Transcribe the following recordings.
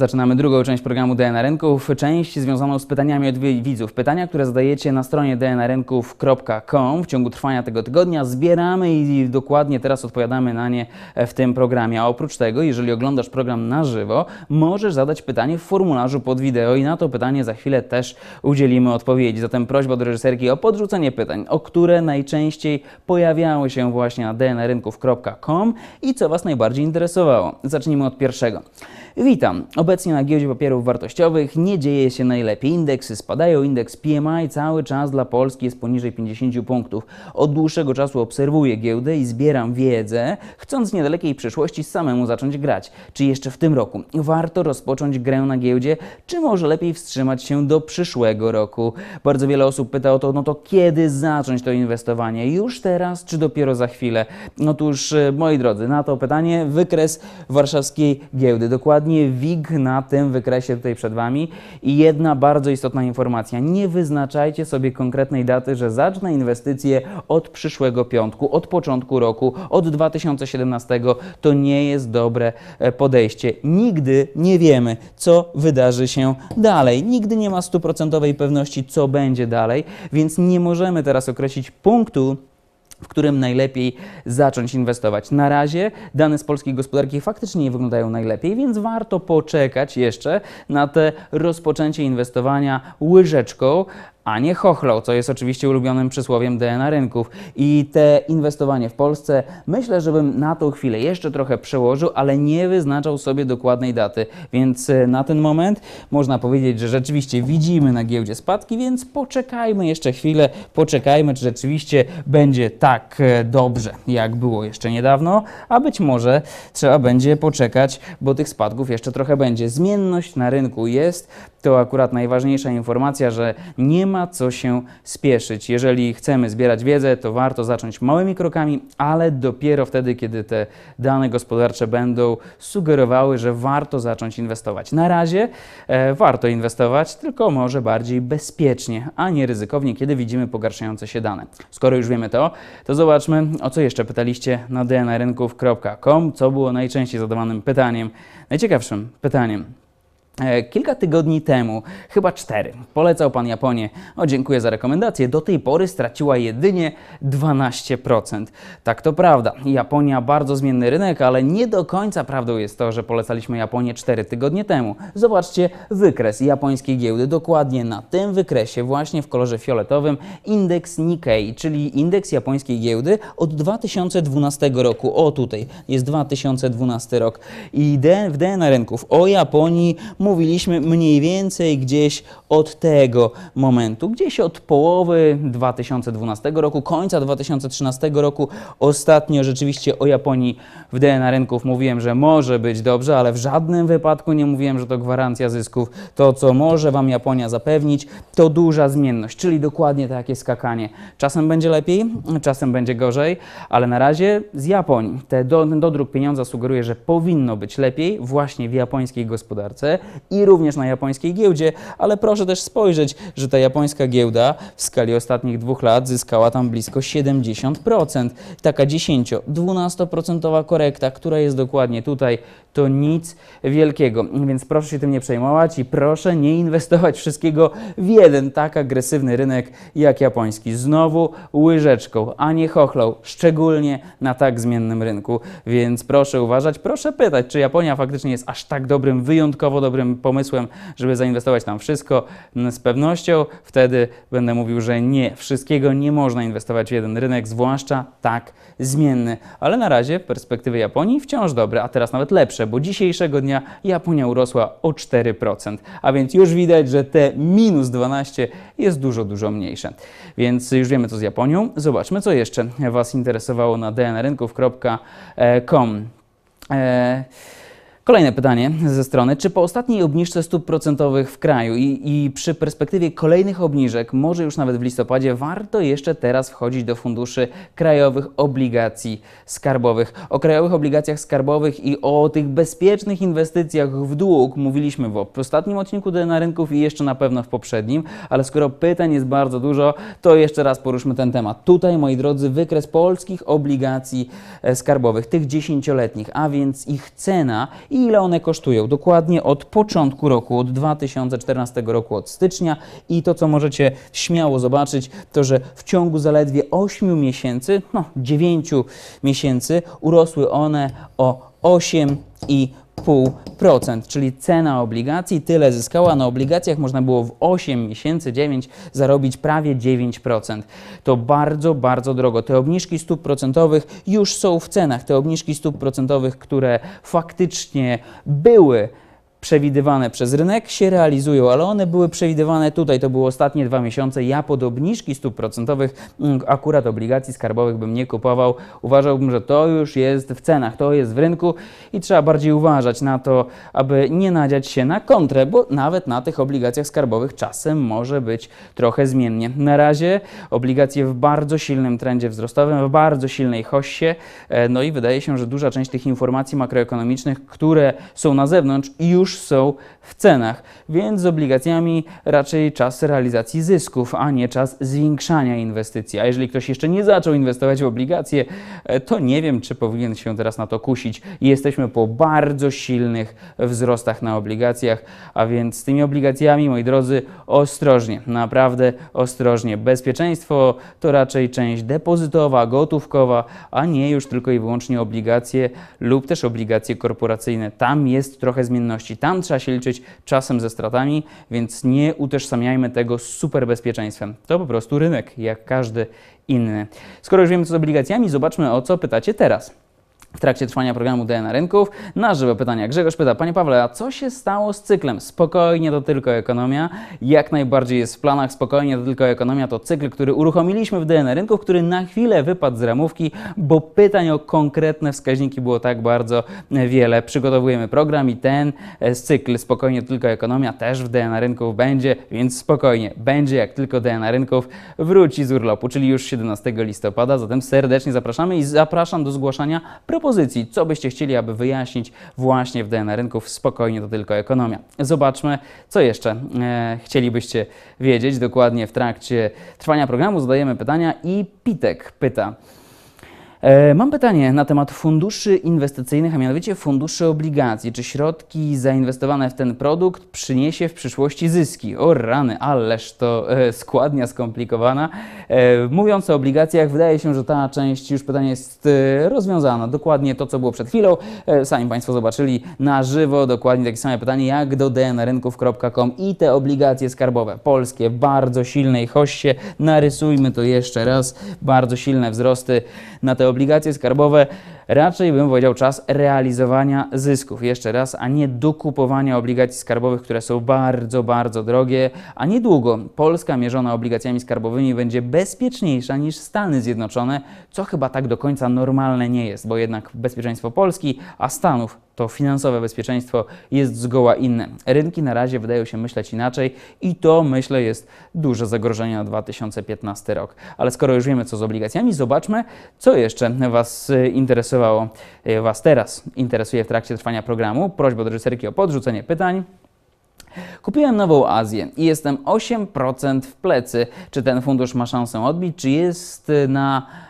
Zaczynamy drugą część programu DNA Rynków, część związaną z pytaniami od wi- widzów. Pytania, które zadajecie na stronie dnarynków.com w ciągu trwania tego tygodnia zbieramy i dokładnie teraz odpowiadamy na nie w tym programie. A oprócz tego, jeżeli oglądasz program na żywo, możesz zadać pytanie w formularzu pod wideo i na to pytanie za chwilę też udzielimy odpowiedzi. Zatem prośba do reżyserki o podrzucenie pytań, o które najczęściej pojawiały się właśnie na dnarynków.com i co Was najbardziej interesowało. Zacznijmy od pierwszego. Witam. Obecnie na giełdzie papierów wartościowych nie dzieje się najlepiej. Indeksy spadają. Indeks PMI cały czas dla Polski jest poniżej 50 punktów. Od dłuższego czasu obserwuję giełdę i zbieram wiedzę, chcąc w niedalekiej przyszłości samemu zacząć grać. Czy jeszcze w tym roku warto rozpocząć grę na giełdzie, czy może lepiej wstrzymać się do przyszłego roku? Bardzo wiele osób pyta o to, no to kiedy zacząć to inwestowanie? Już teraz, czy dopiero za chwilę? Otóż, e, moi drodzy, na to pytanie wykres warszawskiej giełdy. Dokładnie WIG na tym wykresie tutaj przed Wami. I jedna bardzo istotna informacja. Nie wyznaczajcie sobie konkretnej daty, że zacznę inwestycje od przyszłego piątku, od początku roku, od 2017. To nie jest dobre e, podejście. Nigdy nie wiemy, co wydarzy się dalej. Nigdy nie ma stuprocentowej pewności, co będzie dalej, więc nie możemy teraz określić punktu, w którym najlepiej zacząć inwestować. Na razie dane z polskiej gospodarki faktycznie nie wyglądają najlepiej, więc warto poczekać jeszcze na te rozpoczęcie inwestowania łyżeczką, a nie chochlą, co jest oczywiście ulubionym przysłowiem DNA rynków. I te inwestowanie w Polsce, myślę, żebym na tą chwilę jeszcze trochę przełożył, ale nie wyznaczał sobie dokładnej daty. Więc e, na ten moment można powiedzieć, że rzeczywiście widzimy na giełdzie spadki, więc poczekajmy jeszcze chwilę, poczekajmy, czy rzeczywiście będzie tak e, dobrze, jak było jeszcze niedawno, a być może trzeba będzie poczekać, bo tych spadków jeszcze trochę będzie. Zmienność na rynku jest, to akurat najważniejsza informacja, że nie ma co się spieszyć. Jeżeli chcemy zbierać wiedzę, to warto zacząć małymi krokami, ale dopiero wtedy, kiedy te dane gospodarcze będą sugerowały, że warto zacząć inwestować. Na razie e, warto inwestować, tylko może bardziej bezpiecznie, a nie ryzykownie, kiedy widzimy pogarszające się dane. Skoro już wiemy to, to zobaczmy, o co jeszcze pytaliście na dnarynków.com, co było najczęściej zadawanym pytaniem, najciekawszym pytaniem. E, Kilka tygodni temu, chyba cztery, polecał Pan Japonię. O, dziękuję za rekomendację. Do tej pory straciła jedynie 12%. Tak to prawda. Japonia bardzo zmienny rynek, ale nie do końca prawdą jest to, że polecaliśmy Japonię 4 tygodnie temu. Zobaczcie wykres japońskiej giełdy. Dokładnie na tym wykresie, właśnie w kolorze fioletowym, indeks Nikkei, czyli indeks japońskiej giełdy od 2012 roku. O, tutaj jest 2012 rok. I w DNA rynków o Japonii mówiliśmy mniej więcej gdzieś od tego momentu, gdzieś od połowy 2012 roku, końca 2013 roku. Ostatnio rzeczywiście o Japonii w DNA rynków mówiłem, że może być dobrze, ale w żadnym wypadku nie mówiłem, że to gwarancja zysków. To, co może Wam Japonia zapewnić, to duża zmienność, czyli dokładnie takie skakanie. Czasem będzie lepiej, czasem będzie gorzej, ale na razie z Japonii. Do, ten dodruk pieniądza sugeruje, że powinno być lepiej właśnie w japońskiej gospodarce i również na japońskiej giełdzie, ale proszę też spojrzeć, że ta japońska giełda w skali ostatnich dwóch lat zyskała tam blisko 70%. Taka 10-12% korekta, która jest dokładnie tutaj, to nic wielkiego. Więc proszę się tym nie przejmować i proszę nie inwestować wszystkiego w jeden tak agresywny rynek jak japoński. Znowu łyżeczką, a nie chochlą, szczególnie na tak zmiennym rynku. Więc proszę uważać, proszę pytać, czy Japonia faktycznie jest aż tak dobrym, wyjątkowo dobrym pomysłem, żeby zainwestować tam wszystko. Mm, Z pewnością wtedy będę mówił, że nie, wszystkiego nie można inwestować w jeden rynek, zwłaszcza tak zmienny. Ale na razie perspektywy Japonii wciąż dobre, a teraz nawet lepsze, bo dzisiejszego dnia Japonia urosła o 4%, a więc już widać, że te minus 12 jest dużo, dużo mniejsze. Więc już wiemy co z Japonią. Zobaczmy, co jeszcze Was interesowało na dnrynków.com. E, Kolejne pytanie ze strony. Czy po ostatniej obniżce stóp procentowych w kraju i, i przy perspektywie kolejnych obniżek, może już nawet w listopadzie, warto jeszcze teraz wchodzić do funduszy krajowych obligacji skarbowych? O krajowych obligacjach skarbowych i o tych bezpiecznych inwestycjach w dług mówiliśmy w ostatnim odcinku na rynków i jeszcze na pewno w poprzednim, ale skoro pytań jest bardzo dużo, to jeszcze raz poruszmy ten temat. Tutaj, moi drodzy, wykres polskich obligacji e, skarbowych, tych dziesięcioletnich, a więc ich cena i ile one kosztują. Dokładnie od początku roku, od 2014 roku, od stycznia i to, co możecie śmiało zobaczyć, to, że w ciągu zaledwie 8 miesięcy, no 9 miesięcy urosły one o 8,5%, czyli cena obligacji tyle zyskała. Na obligacjach można było w 8 miesięcy, 9 zarobić prawie 9%. To bardzo, bardzo drogo. Te obniżki stóp procentowych już są w cenach. Te obniżki stóp procentowych, które faktycznie były przewidywane przez rynek się realizują, ale one były przewidywane tutaj, to były ostatnie dwa miesiące. Ja pod obniżki stóp procentowych mm, akurat obligacji skarbowych bym nie kupował. Uważałbym, że to już jest w cenach, to jest w rynku i trzeba bardziej uważać na to, aby nie nadziać się na kontrę, bo nawet na tych obligacjach skarbowych czasem może być trochę zmiennie. Na razie obligacje w bardzo silnym trendzie wzrostowym, w bardzo silnej hoście, e, no i wydaje się, że duża część tych informacji makroekonomicznych, które są na zewnątrz, już są w cenach, więc z obligacjami raczej czas realizacji zysków, a nie czas zwiększania inwestycji. A jeżeli ktoś jeszcze nie zaczął inwestować w obligacje, e, to nie wiem, czy powinien się teraz na to kusić. Jesteśmy po bardzo silnych wzrostach na obligacjach, a więc z tymi obligacjami, moi drodzy, ostrożnie, naprawdę ostrożnie. Bezpieczeństwo to raczej część depozytowa, gotówkowa, a nie już tylko i wyłącznie obligacje lub też obligacje korporacyjne. Tam jest trochę zmienności. Tam trzeba się liczyć czasem ze stratami, więc nie utożsamiajmy tego z superbezpieczeństwem. To po prostu rynek, jak każdy inny. Skoro już wiemy co z obligacjami, zobaczmy o co pytacie teraz w trakcie trwania programu DNA Rynków. Na żywo pytania. Grzegorz pyta, Panie Pawle, a co się stało z cyklem? Spokojnie, to tylko ekonomia. Jak najbardziej jest w planach, spokojnie, to tylko ekonomia. To cykl, który uruchomiliśmy w DNA Rynków, który na chwilę wypadł z ramówki, bo pytań o konkretne wskaźniki było tak bardzo wiele. Przygotowujemy program i ten e, cykl spokojnie, tylko ekonomia też w DNA Rynków będzie, więc spokojnie, będzie jak tylko DNA Rynków wróci z urlopu, czyli już 17 listopada. Zatem serdecznie zapraszamy i zapraszam do zgłaszania propozycji, co byście chcieli, aby wyjaśnić właśnie w DNA rynków. Spokojnie, to tylko ekonomia. Zobaczmy, co jeszcze e, chcielibyście wiedzieć dokładnie w trakcie trwania programu. Zadajemy pytania i Pitek pyta. E, Mam pytanie na temat funduszy inwestycyjnych, a mianowicie funduszy obligacji. Czy środki zainwestowane w ten produkt przyniesie w przyszłości zyski? O rany, ależ to e, składnia skomplikowana. E, Mówiąc o obligacjach, wydaje się, że ta część już pytania jest rozwiązana. Dokładnie to, co było przed chwilą. Sami Państwo zobaczyli na żywo dokładnie takie same pytanie jak do dnrynków.com i te obligacje skarbowe polskie bardzo silnej hoście. Narysujmy to jeszcze raz. Bardzo silne wzrosty na te obligacje skarbowe raczej bym powiedział czas realizowania zysków. Jeszcze raz, a nie dokupowania obligacji skarbowych, które są bardzo, bardzo drogie, a niedługo Polska mierzona obligacjami skarbowymi będzie bezpieczniejsza niż Stany Zjednoczone, co chyba tak do końca normalne nie jest, bo jednak bezpieczeństwo Polski, a Stanów to finansowe bezpieczeństwo jest zgoła inne. Rynki na razie wydają się myśleć inaczej i to myślę jest duże zagrożenie na 2015 rok. Ale skoro już wiemy co z obligacjami, zobaczmy co jeszcze Was y, interesowało, y, Was teraz interesuje w trakcie trwania programu. Prośba do reżyserki o podrzucenie pytań. Kupiłem nową Azję i jestem 8% w plecy. Czy ten fundusz ma szansę odbić, czy jest na e,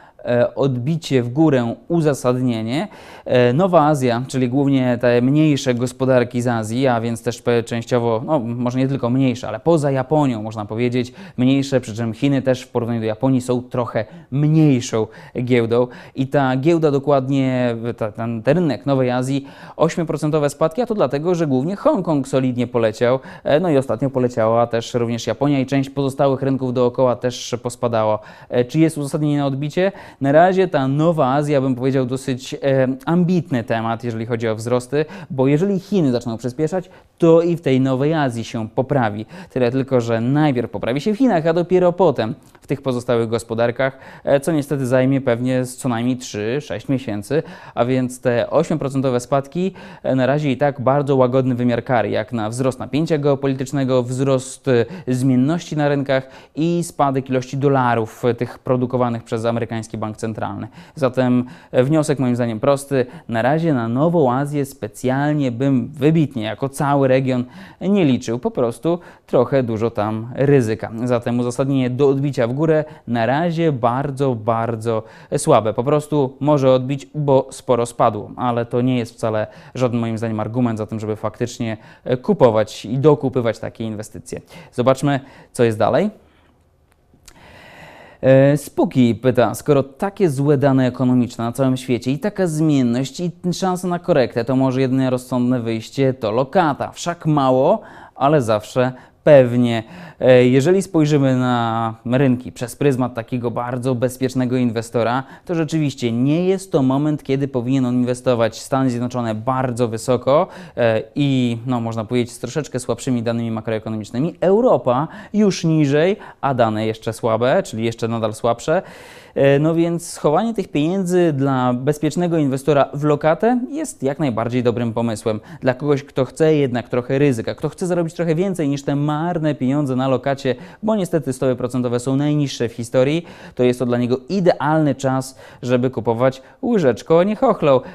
odbicie w górę uzasadnienie. E, Nowa Azja, czyli głównie te mniejsze gospodarki z Azji, a więc też częściowo, no może nie tylko mniejsze, ale poza Japonią można powiedzieć, mniejsze, przy czym Chiny też w porównaniu do Japonii są trochę mniejszą giełdą i ta giełda dokładnie, ta, ten, ten rynek Nowej Azji 8% spadki, a to dlatego, że głównie Hongkong solidnie poleciał, e, no i ostatnio poleciała też również Japonia i część pozostałych rynków dookoła też pospadała. E, Czy jest uzasadnienie na odbicie? Na razie ta Nowa Azja, bym powiedział, dosyć e, ambitny temat, jeżeli chodzi o wzrosty, bo jeżeli Chiny zaczną przyspieszać, to i w tej Nowej Azji się poprawi. Tyle tylko, że najpierw poprawi się w Chinach, a dopiero potem w tych pozostałych gospodarkach, e, co niestety zajmie pewnie co najmniej 3-6 miesięcy, a więc te 8% spadki e, na razie i tak bardzo łagodny wymiar kary, jak na wzrost napięcia geopolitycznego, wzrost zmienności na rynkach i spadek ilości dolarów tych produkowanych przez amerykańskie bank centralny. Zatem e, wniosek moim zdaniem prosty. Na razie na Nową Azję specjalnie bym wybitnie jako cały region nie liczył. Po prostu trochę dużo tam ryzyka. Zatem uzasadnienie do odbicia w górę na razie bardzo, bardzo słabe. Po prostu może odbić, bo sporo spadło, ale to nie jest wcale żaden moim zdaniem argument za tym, żeby faktycznie e, kupować i dokupywać takie inwestycje. Zobaczmy, co jest dalej. E, Spuki pyta, skoro takie złe dane ekonomiczne na całym świecie i taka zmienność i szansa na korektę, to może jedyne rozsądne wyjście to lokata. Wszak mało, ale zawsze pewnie. E, Jeżeli spojrzymy na rynki przez pryzmat takiego bardzo bezpiecznego inwestora, to rzeczywiście nie jest to moment, kiedy powinien on inwestować Stany Zjednoczone bardzo wysoko e, i, no, można powiedzieć, z troszeczkę słabszymi danymi makroekonomicznymi. Europa już niżej, a dane jeszcze słabe, czyli jeszcze nadal słabsze. E, No więc schowanie tych pieniędzy dla bezpiecznego inwestora w lokatę jest jak najbardziej dobrym pomysłem. Dla kogoś, kto chce jednak trochę ryzyka, kto chce zarobić trochę więcej niż te marne pieniądze na lokacie, bo niestety stopy procentowe są najniższe w historii, to jest to dla niego idealny czas, żeby kupować łyżeczką, a nie.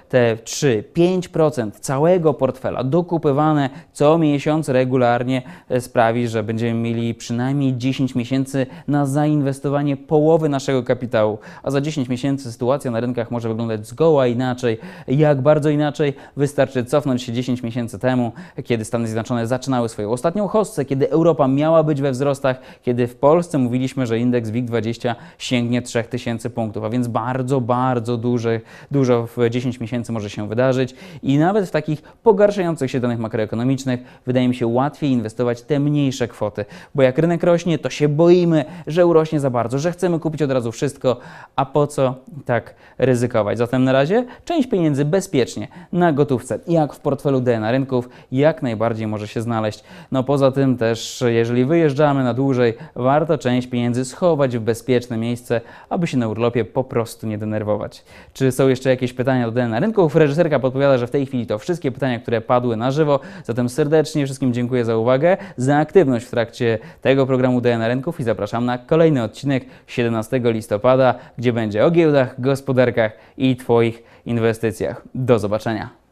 Te 3-5% całego portfela dokupywane co miesiąc regularnie sprawi, że będziemy mieli przynajmniej 10 miesięcy na zainwestowanie połowy naszego kapitału. A za 10 miesięcy sytuacja na rynkach może wyglądać zgoła inaczej. Jak bardzo inaczej? Wystarczy cofnąć się 10 miesięcy temu, kiedy Stany Zjednoczone zaczynały swoją ostatnią hossę, kiedy Europa miała być we wzrostach, kiedy w Polsce mówiliśmy, że indeks WIG20 sięgnie 3000 punktów, a więc bardzo, bardzo duży, dużo w 10 miesięcy może się wydarzyć i nawet w takich pogarszających się danych makroekonomicznych wydaje mi się łatwiej inwestować te mniejsze kwoty, bo jak rynek rośnie, to się boimy, że urośnie za bardzo, że chcemy kupić od razu wszystko, a po co tak ryzykować? Zatem na razie część pieniędzy bezpiecznie na gotówce, jak w portfelu DNA rynków, jak najbardziej może się znaleźć. No poza tym też, jeżeli wyjeżdżamy na dłużej, warto część pieniędzy schować w bezpieczne miejsce, aby się na urlopie po prostu nie denerwować. Czy są jeszcze jakieś pytania do DNA rynków? Reżyserka podpowiada, że w tej chwili to wszystkie pytania, które padły na żywo. Zatem serdecznie wszystkim dziękuję za uwagę, za aktywność w trakcie tego programu DNA rynków i zapraszam na kolejny odcinek 17 listopada, gdzie będzie o giełdach, gospodarkach i Twoich inwestycjach. Do zobaczenia.